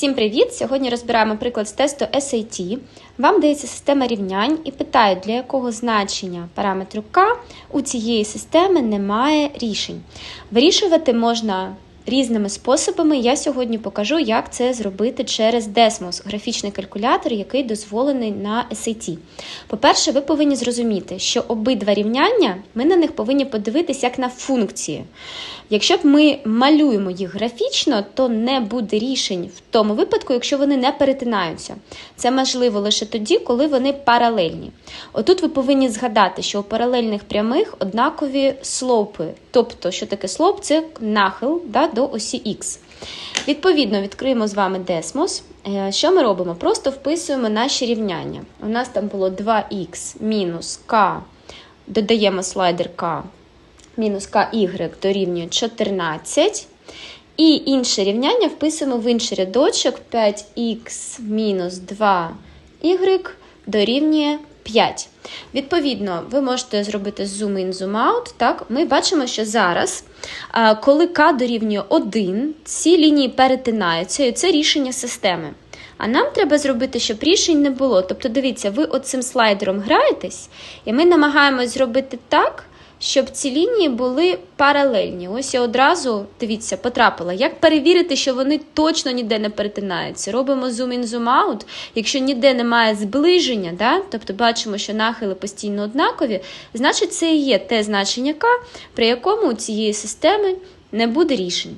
Всім привіт! Сьогодні розбираємо приклад з тесту SAT. Вам дається система рівнянь і питають, для якого значення параметру k у цієї системи немає рішень. Вирішувати можна різними способами. Я сьогодні покажу, як це зробити через Desmos, графічний калькулятор, який дозволений на SAT. По-перше, ви повинні зрозуміти, що обидва рівняння ми на них повинні подивитися як на функції. Якщо б ми малюємо їх графічно, то не буде рішень в тому випадку, якщо вони не перетинаються. Це можливо лише тоді, коли вони паралельні. Отут ви повинні згадати, що у паралельних прямих однакові слопи. Тобто, що таке слоп? Це нахил да, до осі Х. Відповідно, відкриємо з вами Desmos. Е, Що ми робимо? Просто вписуємо наші рівняння. У нас там було 2х мінус k, додаємо слайдер k, мінус ky дорівнює 14. І інше рівняння вписуємо в інший рядочок 5х мінус 2y дорівнює 5. Відповідно, ви можете зробити zoom-in, zoom-out. Так? Ми бачимо, що зараз, коли k дорівнює 1, ці лінії перетинаються, і це рішення системи. А нам треба зробити, щоб рішень не було. Тобто, дивіться, ви оцим слайдером граєтесь, і ми намагаємось зробити так, щоб ці лінії були паралельні. Ось я одразу, дивіться, потрапила. Як перевірити, що вони точно ніде не перетинаються? Робимо zoom-in, zoom-out. Якщо ніде немає зближення, да? тобто бачимо, що нахили постійно однакові, значить це і є те значення К, при якому у цієї системи не буде рішень.